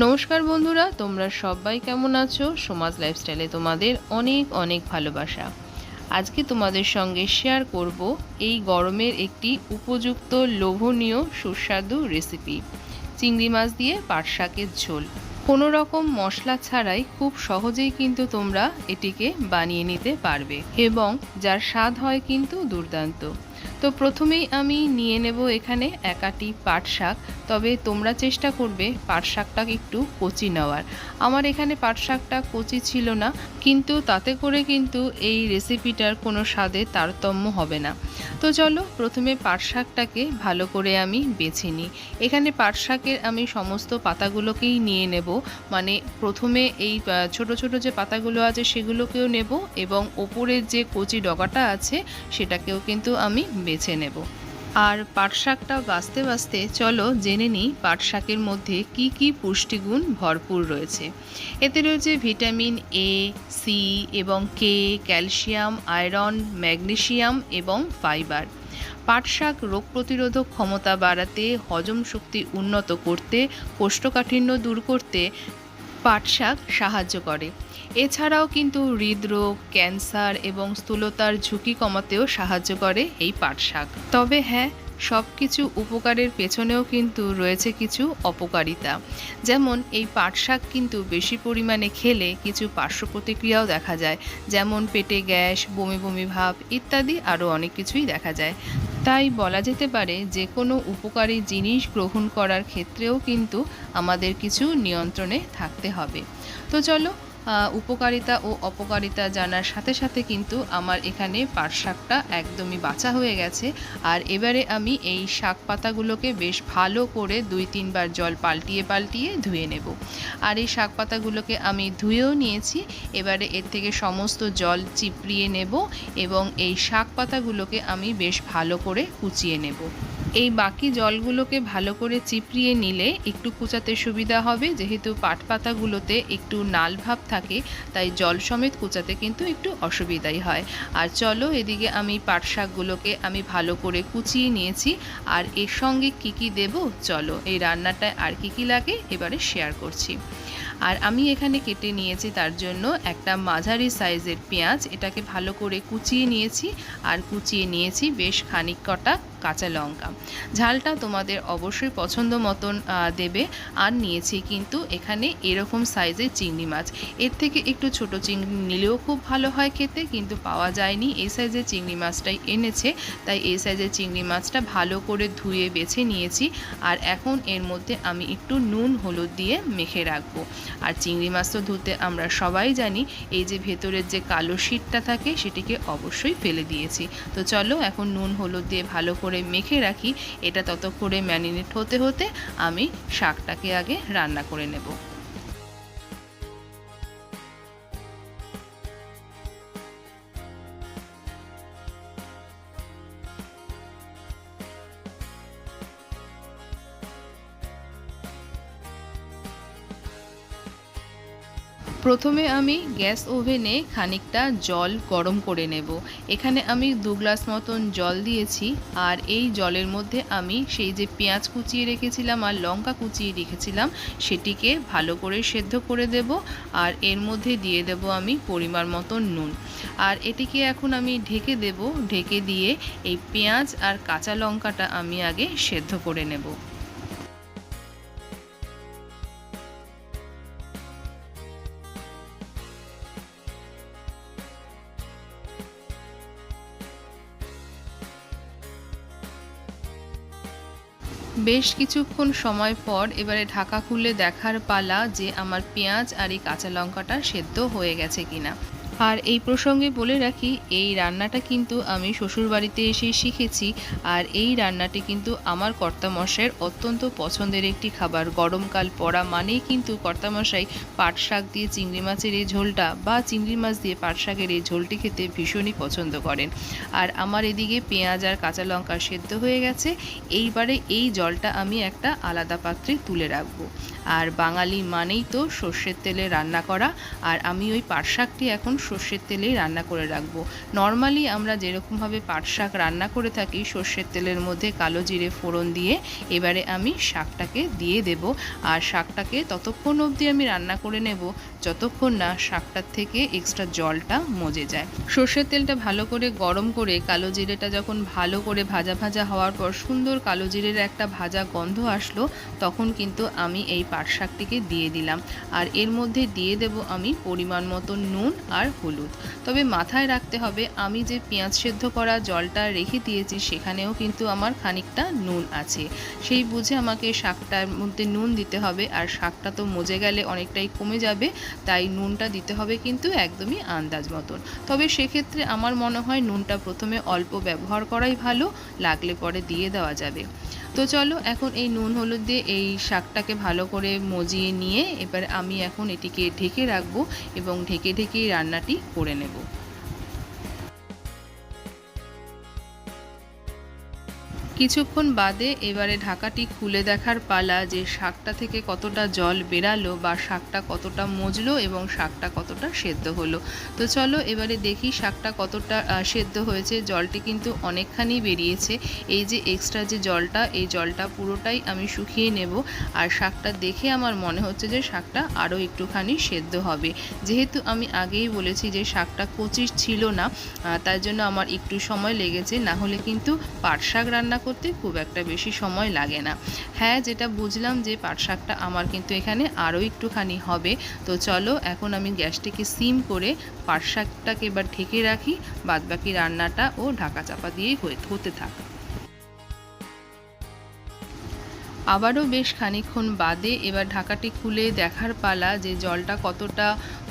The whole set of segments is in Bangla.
নমস্কার বন্ধুরা, তোমরা সবাই কেমন আছো? সমাজ লাইফস্টাইলে তোমাদের অনেক অনেক ভালোবাসা। আজকে তোমাদের সঙ্গে শেয়ার করব এই গরমের একটি উপযুক্ত লোভনীয় সুস্বাদু রেসিপি চিংড়ি মাছ দিয়ে পাট শাকের ঝোল। কোনো রকম মশলা ছাড়াই খুব সহজেই কিন্তু তোমরা এটিকে বানিয়ে নিতে পারবে এবং যার স্বাদ হয় কিন্তু দুর্দান্ত। তো প্রথমেই আমি নিয়ে নেব এখানে একাটি পাট শাক তবে তোমরা চেষ্টা করবে পাট শাকটাকে একটু কচি নেওয়ার। আমার এখানে পাট শাকটা কচি ছিল না, কিন্তু তাতে করে কিন্তু এই রেসিপিটার কোনো স্বাদে তারতম্য হবে না। তো চলো প্রথমে পাট শাকটাকে ভালো করে আমি বেছে নিই। এখানে পাট শাকের আমি সমস্ত পাতাগুলোকেই নিয়ে নেব। মানে প্রথমে এই ছোট ছোট যে পাতাগুলো আছে সেগুলোকেও নেব এবং ওপরের যে কচি ডগাটা আছে সেটাকেও কিন্তু আমি বেছে নেব। আর পাট শাকটা বাঁচতে বাঁচতে চলো জেনে নিই পাট শাকের মধ্যে কি কি পুষ্টিগুণ ভরপুর রয়েছে। এতে রয়েছে ভিটামিন এ সি এবং কে ক্যালসিয়াম, আয়রন ম্যাগনেশিয়াম এবং ফাইবার। পাট শাক রোগ প্রতিরোধক ক্ষমতা বাড়াতে, হজম শক্তি উন্নত করতে, কোষ্ঠকাঠিন্য দূর করতে পাট শাক সাহায্য করে। এছাড়াও কিন্তু হৃদরোগ, ক্যান্সার এবং স্থূলতার ঝুঁকি কমাতেও সাহায্য করে এই পাট শাক। তবে হ্যাঁ সব কিছু উপকারের পেছনেও কিন্তু রয়েছে কিছু অপকারিতা। যেমন এই পাট শাক কিন্তু বেশি পরিমাণে খেলে কিছু পার্শ্ব প্রতিক্রিয়াও দেখা যায়, যেমন পেটে গ্যাস, বমি বমি ভাব ইত্যাদি আরও অনেক কিছুই দেখা যায়। তাই বলা যেতে পারে যে কোনো উপকারী জিনিস গ্রহণ করার ক্ষেত্রেও কিন্তু আমাদের কিছু নিয়ন্ত্রণে থাকতে হবে। তো চলো উপকারিতা ও অপকারিতা জানার সাথে সাথে কিন্তু আমার এখানে পাট শাকটা একদমই বাঁচা হয়ে গেছে। আর এবারে আমি এই শাক পাতাগুলোকে বেশ ভালো করে দুই তিনবার জল পাল্টিয়ে পাল্টিয়ে ধুয়ে নেব। আর এই শাক পাতাগুলোকে আমি ধুয়েও নিয়েছি। এবারে এর থেকে সমস্ত জল চিপড়িয়ে নেব এবং এই শাক পাতাগুলোকে আমি বেশ ভালো করে কুচিয়ে নেব। এই বাকি জলগুলোকে ভালো করে চিপড়িয়ে নিলে একটু কুচাতে সুবিধা হবে। যেহেতু পাট পাতাগুলোতে একটু নাল ভাব থাকে, তাই জল সমেত কুচাতে কিন্তু একটু অসুবিধাই হয়। আর চলো এদিকে আমি পাট শাকগুলোকে আমি ভালো করে কুচিয়ে নিয়েছি। আর এর সঙ্গে কি কি দেব? চলো এই রান্নাটায় আর কি কি লাগে এবারে শেয়ার করছি। আর আমি এখানে কেটে নিয়েছি তার জন্য একটা মাঝারি সাইজের পেঁয়াজ। এটাকে ভালো করে কুচিয়ে নিয়েছি আর কুচিয়ে নিয়েছি বেশ খানিক কটা কাঁচা লঙ্কা। ঝালটা তোমাদের অবশ্যই পছন্দ মতন দেবে। আর নিয়েছি কিন্তু এখানে এরকম সাইজের চিংড়ি মাছ। এর থেকে একটু ছোট চিংড়ি নিলেও খুব ভালো হয় খেতে, কিন্তু পাওয়া যায়নি। এই সাইজের চিংড়ি মাছটাই এনেছে, তাই এই সাইজের চিংড়ি মাছটা ভালো করে ধুয়ে বেছে নিয়েছি। আর এখন এর মধ্যে আমি একটু নুন, হলুদ দিয়ে মেখে রাখব। আর চিংড়ি মাছ তো ধুতে আমরা সবাই জানি, এই যে ভেতরের যে কালো শীতটা থাকে সেটিকে অবশ্যই ফেলে দিয়েছি। তো চলো এখন নুন, হলুদ দিয়ে ভালো করে মেখে রাখি, এটা ততক্ষণে ম্যারিনেট হতে হতে আমি শাকটাকে আগে রান্না করে নেব। প্রথমে আমি গ্যাস ওভেনে খানিকটা জল গরম করে নেব। এখানে আমি দু গ্লাস মতন জল দিয়েছি আর এই জলের মধ্যে আমি সেই যে পেঁয়াজ কুচিয়ে রেখেছিলাম আর লঙ্কা কুচিয়ে রেখেছিলাম, সেটিকে ভালো করে সেদ্ধ করে দেব আর এর মধ্যে দিয়ে দেব আমি পরিমাণ মতন নুন। আর এটিকে এখন আমি ঢেকে দেব, ঢেকে দিয়ে এই পেঁয়াজ আর কাঁচা লঙ্কাটা আমি আগে সেদ্ধ করে নেব। বেশ কিছুক্ষণ সময় পর এবারে ঢাকা খুলে দেখার পালা যে আমার পেঁয়াজ আর এই কাঁচা লঙ্কাটা সেদ্ধ হয়ে গেছে কিনা। আর এই প্রসঙ্গে বলে রাখি, এই রান্নাটা কিন্তু আমি শ্বশুরবাড়িতে এসে শিখেছি। আর এই রান্নাটি কিন্তু আমার কর্তামশাইয়ের অত্যন্ত পছন্দের একটি খাবার। গরমকাল পড়া মানেই কিন্তু কর্তামশাই পাট শাক দিয়ে চিংড়ি মাছের এই ঝোলটা বা চিংড়ি মাছ দিয়ে পাট শাকের এই ঝোলটি খেতে ভীষণই পছন্দ করেন। আর আমার এদিকে পেঁয়াজ আর কাঁচা লঙ্কা সেদ্ধ হয়ে গেছে। এইবারে এই জলটা আমি একটা আলাদা পাত্রে তুলে রাখব। আর বাঙালি মানেই তো সর্ষের তেলে রান্না করা। আর আমি ওই পাট শাকটি এখন সর্ষের তেলেই রান্না করে রাখব। নর্মালি আমরা যেরকমভাবে পাট শাক রান্না করে থাকি, সর্ষের তেলের মধ্যে কালো জিরে ফোড়ন দিয়ে এবারে আমি শাকটাকে দিয়ে দেব। আর শাকটাকে ততক্ষণ অবধি আমি রান্না করে নেব, যতক্ষণ না শাকটার থেকে এক্সট্রা জলটা মজে যায়। সর্ষের তেলটা ভালো করে গরম করে কালো জিরেটা যখন ভালো করে ভাজা ভাজা হওয়ার পর সুন্দর কালো জিরের একটা ভাজা গন্ধ আসলো, তখন কিন্তু আমি এই পাট শাকটিকে দিয়ে দিলাম। আর এর মধ্যে দিয়ে দেব আমি পরিমাণ মতো নুন আর হলুদ। তবে মাথায় রাখতে হবে, আমি যে পেঁয়াজ সেদ্ধ করা জলটা রেখে দিয়েছি, সেখানেও কিন্তু আমার খানিকটা নুন আছে। সেই বুঝে আমাকে শাকটার মধ্যে নুন দিতে হবে, আর শাকটা তো মজে গেলে অনেকটাই কমে যাবে, তাই নুনটা দিতে হবে কিন্তু একদমই আন্দাজ মতন। তবে সেক্ষেত্রে আমার মনে হয় নুনটা প্রথমে অল্প ব্যবহার করাই ভালো, লাগলে পরে দিয়ে দেওয়া যাবে। তো চলো, এখন এই নুন হলুদ দিয়ে এই শাকটাকে ভালো করে মজিয়ে নিয়ে এবার আমি এখন এটিকে ঢেকে রাখব এবং ঢেকে ঢেকেই রান্নাটি করে নেব। কিছুক্ষণ বাদে এবারে ঢাকাটি খুলে দেখার পালা যে শাকটা থেকে কতটা জল বেরালো বা শাকটা কতটা মজলো এবং শাকটা কতটা সেদ্ধ হলো। তো চলো এবারে দেখি শাকটা কতটা সেদ্ধ হয়েছে। জলটি কিন্তু অনেকখানি বেরিয়েছে। এই যে এক্সট্রা যে জলটা, এই জলটা পুরোটাই আমি শুকিয়ে নেব। আর শাকটা দেখে আমার মনে হচ্ছে যে শাকটা আরও একটুখানি সেদ্ধ হবে। যেহেতু আমি আগেই বলেছি যে শাকটা কচি ছিল না তার জন্য আমার একটু সময় লেগেছে। না হলে কিন্তু পাট শাক রান্না করতে খুব একটা বেশি সময় লাগে না। হ্যাঁ যেটা বুঝলাম যে পাট শাকটা আমার কিন্তু এখানে আরও একটুখানি হবে। তো চলো, এখন আমি গ্যাসটিকে সিম করে পাট শাকটাকে এবার ঢেকে রাখি, বাদবাকি রান্নাটা ও ঢাকা চাপা দিয়েই হতে থাক। আবারও বেশ খানিক্ষণ বাদে এবার ঢাকাটি খুলে দেখার পালা যে জলটা কতটা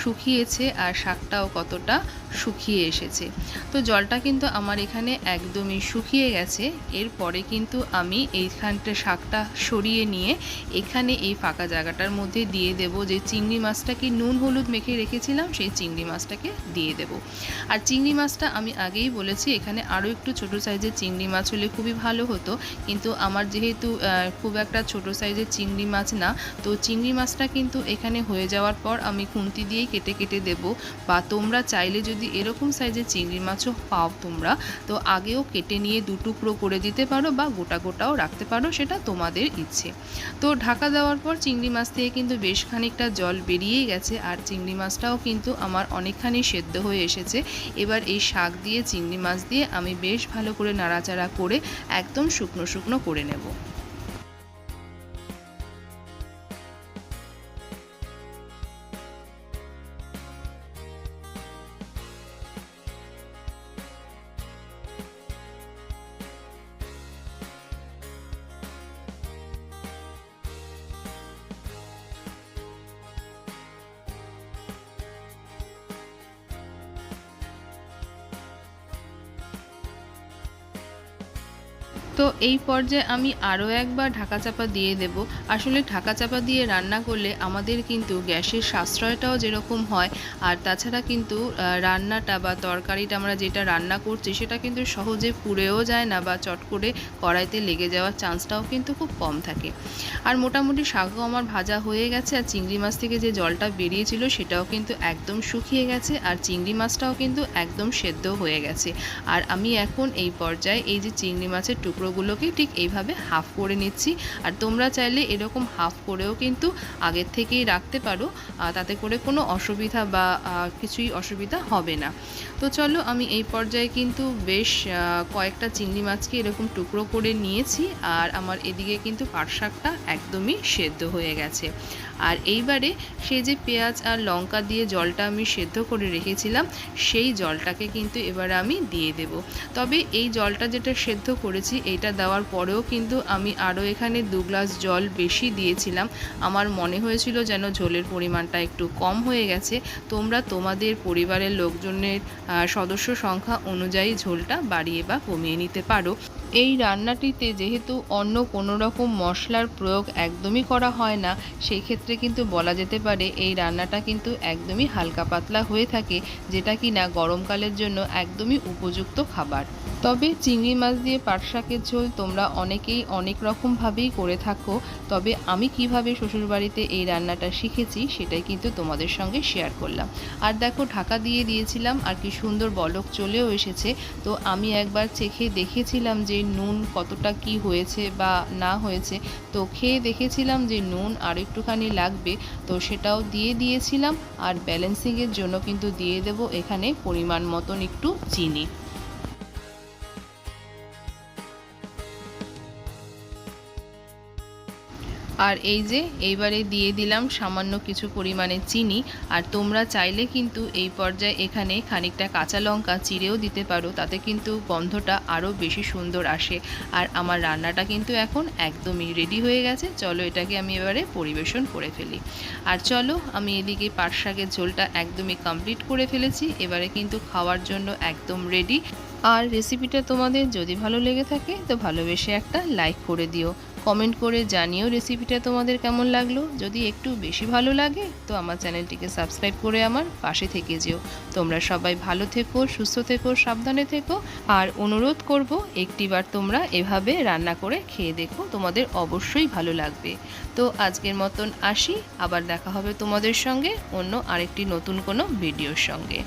শুকিয়েছে আর শাকটাও কতটা শুকিয়ে এসেছে। তো জলটা কিন্তু আমার এখানে একদমই শুকিয়ে গেছে। এরপরে কিন্তু আমি এইখানটা শাকটা সরিয়ে নিয়ে এখানে এই ফাঁকা জায়গাটার মধ্যে দিয়ে দেব যে চিংড়ি মাছটাকে নুন হলুদ মেখে রেখেছিলাম, সেই চিংড়ি মাছটাকে দিয়ে দেব। আর চিংড়ি মাছটা আমি আগেই বলেছি, এখানে আরও একটু ছোট সাইজের চিংড়ি মাছ হলে খুবই ভালো হতো। কিন্তু আমার যেহেতু খুব একটা ছোট সাইজের চিংড়ি মাছ না, তো চিংড়ি মাছটা কিন্তু এখানে হয়ে যাওয়ার পর আমি খুন্তি দিয়েই কেটে কেটে দেব বা তোমরা চাইলে যদি এরকম সাইজের চিংড়ি মাছও পাও তোমরা, তো আগেও কেটে নিয়ে দু টুকরো করে দিতে পারো বা গোটা গোটাও রাখতে পারো, সেটা তোমাদের ইচ্ছে। তো ঢাকা দেওয়ার পর চিংড়ি মাছ থেকে কিন্তু বেশ খানিকটা জল বেরিয়েই গেছে, আর চিংড়ি মাছটাও কিন্তু আমার অনেকখানি সেদ্ধ হয়ে এসেছে। এবার এই শাক দিয়ে, চিংড়ি মাছ দিয়ে আমি বেশ ভালো করে নাড়াচাড়া করে একদম শুকনো শুকনো করে নেব। তো এই পর্যায়ে আমি আরও একবার ঢাকা চাপা দিয়ে দেব। আসলে ঢাকা চাপা দিয়ে রান্না করলে আমাদের কিন্তু গ্যাসের সাশ্রয়টাও যেরকম হয়, আর তাছাড়া কিন্তু রান্নাটা বা তরকারিটা আমরা যেটা রান্না করছি সেটা কিন্তু সহজে পুড়েও যায় না বা চট করে কড়াইতে লেগে যাওয়ার চান্সটাও কিন্তু খুব কম থাকে। আর মোটামুটি শাকও আমার ভাজা হয়ে গেছে, আর চিংড়ি মাছ থেকে যে জলটা বেরিয়েছিল সেটাও কিন্তু একদম শুকিয়ে গেছে, আর চিংড়ি মাছটাও কিন্তু একদম সেদ্ধ হয়ে গেছে। আর আমি এখন এই পর্যায়ে এই যে চিংড়ি মাছের টুকরোগুলোকে ঠিক এইভাবে হাফ করে নিচ্ছি। আর তোমরা চাইলে এরকম হাফ করেও কিন্তু আগের থেকেই রাখতে পারো তাতে করে কোনো অসুবিধা বা কিছুই অসুবিধা হবে না। তো চলো আমি এই পর্যায়ে কিন্তু বেশ কয়েকটা চিংড়ি মাছকে এরকম টুকরো করে নিয়েছি। আর আমার এদিকে কিন্তু পাট শাকটা একদমই সেদ্ধ হয়ে গেছে। আর এইবারে সেই যে পেঁয়াজ আর লঙ্কা দিয়ে জলটা আমি সেদ্ধ করে রেখেছিলাম, সেই জলটাকে কিন্তু এবার আমি দিয়ে দেব। তবে এই জলটা যেটা সেদ্ধ করেছি এইটা দেওয়ার পরেও কিন্তু আমি আরও এখানে দু গ্লাস জল বেশি দিয়েছিলাম। আমার মনে হয়েছিল যেন ঝোলের পরিমাণটা একটু কম হয়ে গেছে। তোমরা তোমাদের পরিবারের লোকজনের সদস্য সংখ্যা অনুযায়ী ঝোলটা বাড়িয়ে বা কমিয়ে নিতে পারো। এই রান্নাটিতে যেহেতু অন্য কোনো রকম মশলার প্রয়োগ একদমই করা হয় না, সেই ক্ষেত্রে কিন্তু বলা যেতে পারে এই রান্নাটা কিন্তু একদমই হালকা পাতলা হয়ে থাকে, যেটা কি না গরমকালের জন্য একদমই উপযুক্ত খাবার। তবে চিংড়ি মাছ দিয়ে পাট শাকের ঝোল তোমরা অনেকেই অনেক রকমভাবেই করে থাকো, তবে আমি কীভাবে শ্বশুরবাড়িতে এই রান্নাটা শিখেছি সেটাই কিন্তু তোমাদের সঙ্গে শেয়ার করলাম। আর দেখো, ঢাকা দিয়ে দিয়েছিলাম আর কি সুন্দর বলক চলেও এসেছে, তো আমি একবার চেখে দেখেছিলাম যে নুন কতটা কি হয়েছে বা না হয়েছে, তো খেয়ে দেখেছিলাম যে নুন আর একটুখানি লাগবে, তো সেটাও দিয়ে দিয়েছিলাম। আর ব্যালেন্সিংয়ের জন্য কিন্তু দিয়ে দেব এখানে পরিমাণ মতন একটু চিনি। আর এই যে, এইবারে দিয়ে দিলাম সামান্য কিছু পরিমাণে চিনি। আর তোমরা চাইলে কিন্তু এই পর্যায়ে এখানে খানিকটা কাঁচা লঙ্কা চিড়েও দিতে পারো, তাতে কিন্তু গন্ধটা আরও বেশি সুন্দর আসে। আর আমার রান্নাটা কিন্তু এখন একদমই রেডি হয়ে গেছে। চলো এটাকে আমি এবারে পরিবেশন করে ফেলি। আর চলো, আমি এদিকে পাট শাকের ঝোলটা একদমই কমপ্লিট করে ফেলেছি। এবারে কিন্তু খাওয়ার জন্য একদম রেডি আর রেসিপিটা তোমাদের যদি ভালো লেগে থাকে, তো ভালোবেসে একটা লাইক করে দিও। কমেন্ট করে জানিও রেসিপিটা তোমাদের কেমন লাগল। যদি একটু বেশি ভালো লাগে, তো আমার চ্যানেলটিকে সাবস্ক্রাইব করে আমার পাশে থেকে যেও। তোমরা সবাই ভালো থেকো, সুস্থ থেকো, সাবধানে থেকো। আর অনুরোধ করব, একটিবার তোমরা এভাবে রান্না করে খেয়ে দেখো, তোমাদের অবশ্যই ভালো লাগবে। তো আজকের মতন আসি, আবার দেখা হবে তোমাদের সঙ্গে অন্য আরেকটি নতুন কোনো ভিডিওর সঙ্গে।